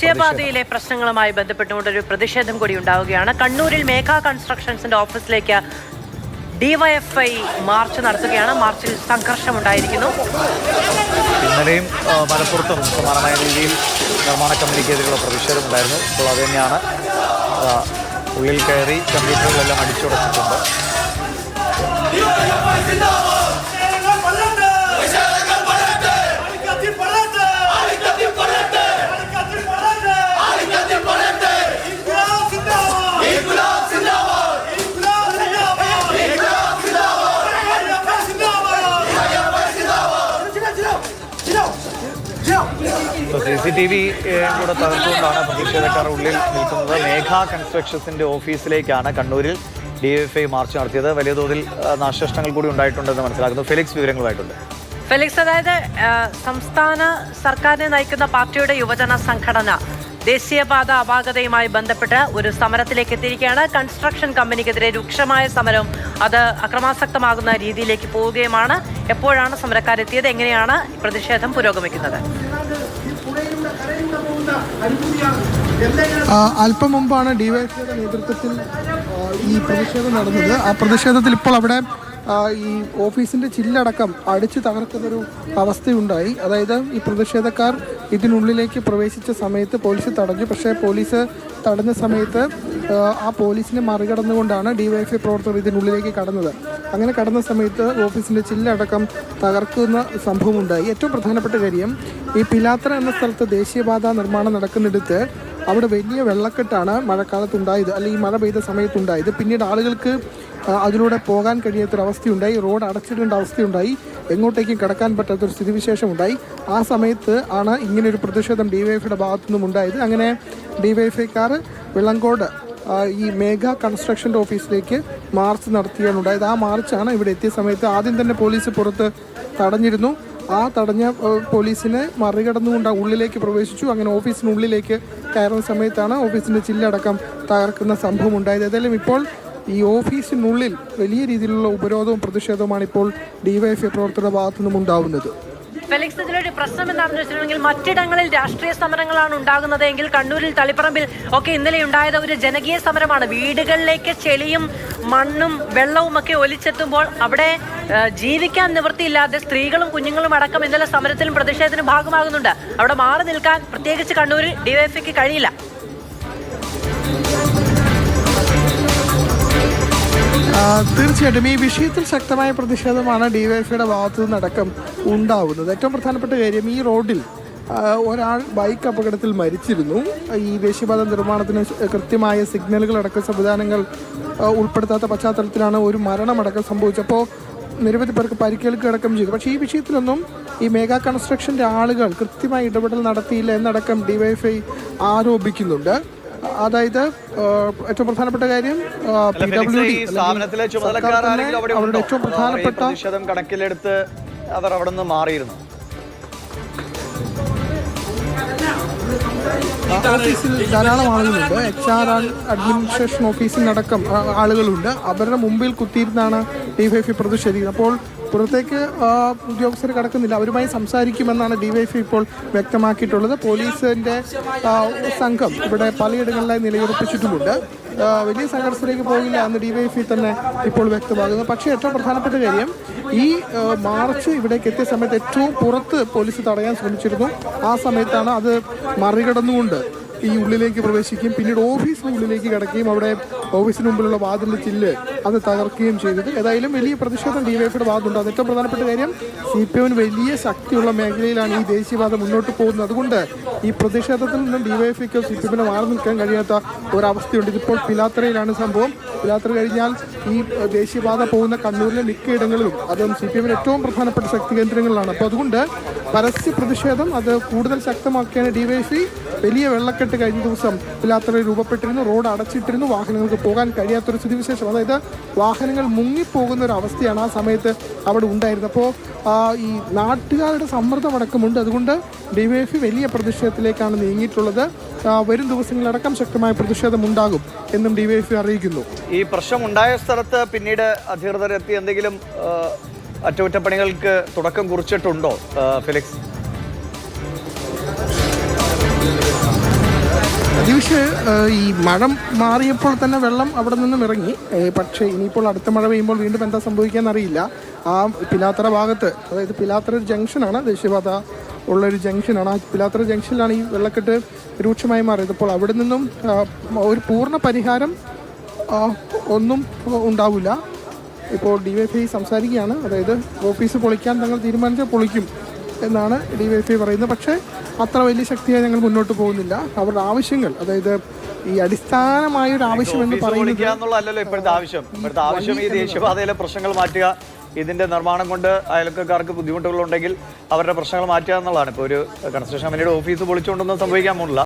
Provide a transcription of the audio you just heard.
ദേശീയപാതയിലെ പ്രശ്നങ്ങളുമായി ബന്ധപ്പെട്ടുകൊണ്ട് ഒരു പ്രതിഷേധം കൂടി ഉണ്ടാവുകയാണ്. കണ്ണൂരിൽ മേഘ കൺസ്ട്രക്ഷൻസിന്റെ ഓഫീസിലേക്ക് ഡിവൈഎഫ്ഐ മാർച്ച് നടത്തുകയാണ്. മാർച്ചിൽ സംഘർഷം ഉണ്ടായിരിക്കുന്നു. ഇന്നലെയും മലപ്പുറത്തും സമാനമായ രീതിയിൽ നിർമ്മാണ കമ്പനിക്കെതിരെയുള്ള പ്രതിഷേധം ഉണ്ടായിരുന്നു. അപ്പോൾ അത് തന്നെയാണ് ഉള്ളിൽ കയറി കമ്പ്യൂട്ടറുകളെല്ലാം അടിച്ചുടച്ചിട്ടുണ്ട്. സി സി ടി വി കൂടെ തകർത്തുകൊണ്ടാണ് പ്രതിഷേധക്കാർ ഉള്ളിൽ നിൽക്കുന്നത്. മേഘ കൺസ്ട്രക്ഷൻസിന്റെ ഓഫീസിലേക്കാണ് കണ്ണൂരിൽ ഡി എഫ് ഐ മാർച്ച് നടത്തിയത്. വലിയ തോതിൽ നാശനഷ്ടങ്ങൾ കൂടി ഉണ്ടായിട്ടുണ്ടെന്ന് മനസ്സിലാക്കുന്നു. ഫെലിക്സ് വിവരങ്ങളുമായിട്ടുണ്ട്. ഫെലിക്സ് അതായത് സംസ്ഥാന സർക്കാരിനെ നയിക്കുന്ന പാർട്ടിയുടെ യുവജന സംഘടന ദേശീയപാത അപാകതയുമായി ബന്ധപ്പെട്ട് ഒരു സമരത്തിലേക്ക് എത്തിയിരിക്കുകയാണ്. കൺസ്ട്രക്ഷൻ കമ്പനിക്കെതിരെ രൂക്ഷമായ സമരം അത് അക്രമാസക്തമാകുന്ന രീതിയിലേക്ക് പോവുകയുമാണ്. എപ്പോഴാണ് സമരക്കാരെത്തിയത്? എങ്ങനെയാണ് പ്രതിഷേധം പുരോഗമിക്കുന്നത്? അല്പം മുമ്പാണ് ഡിവൈഎഫ്ഐയുടെ നേതൃത്വത്തിൽ ഈ പ്രതിഷേധം നടന്നത്. ആ പ്രതിഷേധത്തിൽ ഇപ്പോൾ അവിടെ ഈ ഓഫീസിന്റെ ചില്ലടക്കം അടിച്ചു തകർക്കുന്നൊരു അവസ്ഥയുണ്ടായി. അതായത് ഈ പ്രതിഷേധക്കാർ ഇതിനുള്ളിലേക്ക് പ്രവേശിച്ച സമയത്ത് പോലീസ് തടഞ്ഞു. പക്ഷേ പോലീസ് തടഞ്ഞ സമയത്ത് ആ, പോലീസിനെ മറികടന്നുകൊണ്ടാണ് ഡിവൈഎഫ്ഐ പ്രവർത്തകർ ഇതിനുള്ളിലേക്ക് കടന്നത്. അങ്ങനെ കടന്ന സമയത്ത് ഓഫീസിന്റെ ചില്ലടക്കം തകർക്കുന്ന സംഭവം ഉണ്ടായി ഏറ്റവും പ്രധാനപ്പെട്ട കാര്യം ഈ പിലാത്ര എന്ന സ്ഥലത്ത് ദേശീയപാത നിർമ്മാണം നടക്കുന്നിടത്ത് അവിടെ വലിയ വെള്ളക്കെട്ടാണ് മഴക്കാലത്ത് ഉണ്ടായത് അല്ലെങ്കിൽ മഴ പെയ്ത സമയത്തുണ്ടായത്. പിന്നീട് ആളുകൾക്ക് അതിലൂടെ പോകാൻ കഴിയാത്തൊരവസ്ഥയുണ്ടായി റോഡ് അടച്ചിടേണ്ട അവസ്ഥയുണ്ടായി. എങ്ങോട്ടേക്കും കടക്കാൻ പറ്റാത്തൊരു സ്ഥിതിവിശേഷമുണ്ടായി. ആ സമയത്ത് ആണ് ഇങ്ങനെ ഒരു പ്രതിഷേധം ഡിവൈഎഫിയുടെ ഭാഗത്തു നിന്നും ഉണ്ടായത്. അങ്ങനെ ഡിവൈഎഫ്ഐക്കാർ വെള്ളങ്കോട് ആ, ഈ മേഘ കൺസ്ട്രക്ഷന്റെ ഓഫീസിലേക്ക് മാർച്ച് നടത്തിയാണ് ഉണ്ടായത്. ആ മാർച്ചാണ് ഇവിടെ എത്തിയ സമയത്ത് ആദ്യം തന്നെ പോലീസ് പുറത്ത് തടഞ്ഞിരുന്നു. ആ തടഞ്ഞ പോലീസിനെ മറികടന്നുകൊണ്ട് ഉള്ളിലേക്ക് പ്രവേശിച്ചു. അങ്ങനെ ഓഫീസിനുള്ളിലേക്ക് കയറുന്ന സമയത്താണ് ഓഫീസിന്റെ ചില്ലടക്കം തകർക്കുന്ന സംഭവം ഉണ്ടായത്. ഏതായാലും ഇപ്പോൾ ഈ ഓഫീസിനുള്ളിൽ വലിയ രീതിയിലുള്ള ഉപരോധവും പ്രതിഷേധവുമാണ് ഇപ്പോൾ ഡിവൈഎഫ്ഐ പ്രവർത്തകരുടെ ഭാഗത്തു നിന്നും ഉണ്ടാവുന്നത്. ഫെലിക്സ് ഇതിലൊരു പ്രശ്നം എന്താണെന്ന് വെച്ചിട്ടുണ്ടെങ്കിൽ മറ്റിടങ്ങളിൽ രാഷ്ട്രീയ സമരങ്ങളാണ് ഉണ്ടാകുന്നത് എങ്കിൽ കണ്ണൂരിൽ തളിപ്പറമ്പിൽ ഒക്കെ ഇന്നലെ ഉണ്ടായത് ഒരു ജനകീയ സമരമാണ്. വീടുകളിലേക്ക് ചെളിയും മണ്ണും വെള്ളവും ഒക്കെ ഒലിച്ചെത്തുമ്പോൾ അവിടെ ജീവിക്കാൻ നിവൃത്തിയില്ലാതെ സ്ത്രീകളും കുഞ്ഞുങ്ങളും അടക്കം ഇന്നലെ സമരത്തിലും പ്രതിഷേധത്തിനും ഭാഗമാകുന്നുണ്ട്. അവിടെ മാറി നിൽക്കാൻ പ്രത്യേകിച്ച് കണ്ണൂരിൽ ഡിവൈഎഫ്ഐക്ക് കഴിയില്ല. തീർച്ചയായിട്ടും. ഈ വിഷയത്തിൽ ശക്തമായ പ്രതിഷേധമാണ് ഡിവൈഎഫ്ഐയുടെ ഭാഗത്തു നിന്നടക്കം ഉണ്ടാവുന്നത്. ഏറ്റവും പ്രധാനപ്പെട്ട കാര്യം ഈ റോഡിൽ ഒരാൾ ബൈക്ക് അപകടത്തിൽ മരിച്ചിരുന്നു. ഈ ദേശീയപാത നിർമ്മാണത്തിന് കൃത്യമായ സിഗ്നലുകളടക്കം സംവിധാനങ്ങൾ ഉൾപ്പെടുത്താത്ത പശ്ചാത്തലത്തിലാണ് ഒരു മരണമടക്കം സംഭവിച്ചപ്പോൾ നിരവധി പേർക്ക് പരിക്കേൽക്കുകയടക്കം ചെയ്തു. പക്ഷേ ഈ വിഷയത്തിലൊന്നും ഈ മെഗാ കൺസ്ട്രക്ഷന്റെ ആളുകൾ കൃത്യമായി ഇടപെടൽ നടത്തിയില്ല എന്നടക്കം ഡിവൈഎഫ്ഐ ആരോപിക്കുന്നുണ്ട്. അതായത് ഏറ്റവും പ്രധാനപ്പെട്ട കാര്യം പി ഡബ്ല്യു ഡി അവരുടെ ഏറ്റവും പ്രധാനപ്പെട്ട കണക്കിലെടുത്ത് അവർ അവിടെ നിന്ന് മാറിയിരുന്നു. ഓഫീസിൽ ധാരാളം ആളുകളുണ്ട്. എച്ച് ആർ അഡ്മിനിസ്ട്രേഷൻ ഓഫീസിൽ അടക്കം ആളുകളുണ്ട്. അവരുടെ മുമ്പിൽ കുത്തിയിരുന്നാണ് ഡി ഡിവൈഎഫ്ഐ പ്രതിഷേധിക്കുന്നത്. അപ്പോൾ പുറത്തേക്ക് ഉദ്യോഗസ്ഥർ കടക്കുന്നില്ല. അവരുമായി സംസാരിക്കുമെന്നാണ് ഡിവൈഎഫ്ഐ ഇപ്പോൾ വ്യക്തമാക്കിയിട്ടുള്ളത്. പോലീസിന്റെ സംഘം ഇവിടെ പലയിടങ്ങളിലായി നിലയുറപ്പിച്ചിട്ടുമുണ്ട്. വലിയ സംഘർഷത്തിലേക്ക് പോകില്ല എന്ന് ഡിവൈഎഫ്ഐ തന്നെ ഇപ്പോൾ വ്യക്തമാകുന്നു പക്ഷേ ഏറ്റവും പ്രധാനപ്പെട്ട കാര്യം ഈ മാർച്ച് ഇവിടേക്ക് എത്തിയ സമയത്ത് ഏറ്റവും പുറത്ത് പോലീസ് തടയാൻ ശ്രമിച്ചിരുന്നു. ആ സമയത്താണ് അത് മറികടന്നുകൊണ്ട് ഈ ഉള്ളിലേക്ക് പ്രവേശിക്കുകയും പിന്നീട് ഓഫീസിന് ഉള്ളിലേക്ക് കിടക്കുകയും അവിടെ ഓഫീസിന് മുമ്പിലുള്ള വാതിലിന് ചില്ല് അത് തകർക്കുകയും ചെയ്തത്. ഏതായാലും വലിയ പ്രതിഷേധം ഡിവൈഎഫിയുടെ ഭാഗത്തുണ്ട്. ഏറ്റവും പ്രധാനപ്പെട്ട കാര്യം സി പി എമ്മിന് വലിയ ശക്തിയുള്ള മേഖലയിലാണ് ഈ ദേശീയവാദം മുന്നോട്ട് പോകുന്നത്. അതുകൊണ്ട് ഈ പ്രതിഷേധത്തിൽ നിന്നും ഡിവൈഎഫിക്കോ സി പി എമ്മിനോ മാറി നിൽക്കാൻ കഴിയാത്ത ഒരവസ്ഥയുണ്ട്. ഇതിപ്പോൾ പിലാത്രയിലാണ് സംഭവം. പിലാത്ര കഴിഞ്ഞാൽ ഈ ദേശീയപാത പോകുന്ന കണ്ണൂരിലെ മിക്ക ഇടങ്ങളിലും അതും സി പി എമ്മിന് ഏറ്റവും പ്രധാനപ്പെട്ട ശക്തി കേന്ദ്രങ്ങളിലാണ്. അപ്പോൾ അതുകൊണ്ട് പരസ്യ പ്രതിഷേധം അത് കൂടുതൽ ശക്തമാക്കിയാണ് ഡിവൈഎഫ്ഐ വലിയ വെള്ളക്കെട്ട് കഴിഞ്ഞ ദിവസം പിലാത്രയിൽ രൂപപ്പെട്ടിരുന്നു. റോഡ് അടച്ചിട്ടിരുന്നു. വാഹനങ്ങൾക്ക് പോകാൻ കഴിയാത്തൊരു സ്ഥിതിവിശേഷം. അതായത് വാഹനങ്ങൾ മുങ്ങിപ്പോകുന്ന ഒരു അവസ്ഥയാണ് ആ സമയത്ത് അവിടെ ഉണ്ടായിരുന്നത്. അപ്പോൾ ഈ നാട്ടുകാരുടെ സമ്മർദ്ദം അടക്കമുണ്ട്. അതുകൊണ്ട് ഡിവൈഎഫ്ഐ വലിയ പ്രതിഷേധത്തിലേക്കാണ് നീങ്ങിയിട്ടുള്ളത്. വരും ദിവസങ്ങളിലടക്കം ശക്തമായ പ്രതിഷേധം ഉണ്ടാകും എന്നും ഡിവൈഎഫ്ഐ അറിയിക്കുന്നു. ഈ പ്രശ്നം ഉണ്ടായ സ്ഥലത്ത് പിന്നീട് അധികൃതരെത്തി എന്തെങ്കിലും അറ്റകുറ്റപ്പണികൾക്ക് തുടക്കം കുറിച്ചിട്ടുണ്ടോ ഫെലിക്സ്? ഏഹ്, ഈ മഴ മാറിയപ്പോൾ തന്നെ വെള്ളം അവിടെ നിന്നും ഇറങ്ങി. പക്ഷേ ഇനിയിപ്പോൾ അടുത്ത മഴ പെയ്യുമ്പോൾ വീണ്ടും എന്താ സംഭവിക്കാന്നറിയില്ല. ആ പിലാത്തറ ഭാഗത്ത് അതായത് പിലാത്തറ ഒരു ജംഗ്ഷനാണ് ദേശീയപാത ഉള്ളൊരു ജംഗ്ഷനാണ്. ആ പിലാത്തറ ജംഗ്ഷനിലാണ് ഈ വെള്ളക്കെട്ട് രൂക്ഷമായി മാറിയത്. അപ്പോൾ അവിടെ നിന്നും ഒരു പൂർണ പരിഹാരം ഒന്നും ഉണ്ടാവില്ല. ഇപ്പോൾ ഡി വൈ ഫൈ സംസാരിക്കുകയാണ്. അതായത് ഓഫീസ് പൊളിക്കാൻ തങ്ങൾ തീരുമാനിച്ചാൽ പൊളിക്കും എന്നാണ് ഡി വൈ ഫൈ പറയുന്നത്. പക്ഷേ അത്ര വലിയ ശക്തിയായി ഞങ്ങൾ മുന്നോട്ട് പോകുന്നില്ല. അവരുടെ ആവശ്യങ്ങൾ അതായത് ഈ അടിസ്ഥാനമായ ഒരു ആവശ്യം എന്ന് പറയുന്നത് എന്നുള്ളതല്ലോ ഇപ്പോഴത്തെ ആവശ്യം. ഇപ്പോഴത്തെ ആവശ്യം ഈ ദേശീയപാതയിലെ പ്രശ്നങ്ങൾ മാറ്റുക ഇതിന്റെ നിർമ്മാണം കൊണ്ട് അയൽക്കാർക്ക് ബുദ്ധിമുട്ടുകളുണ്ടെങ്കിൽ അവരുടെ പ്രശ്നങ്ങൾ മാറ്റുക എന്നുള്ളതാണ്. ഇപ്പോൾ ഒരു കൺസ്ട്രക്ഷൻ കമ്പനിയുടെ ഓഫീസ് പൊളിച്ചുകൊണ്ടൊന്നും സംഭവിക്കാൻ പോകുന്നില്ല.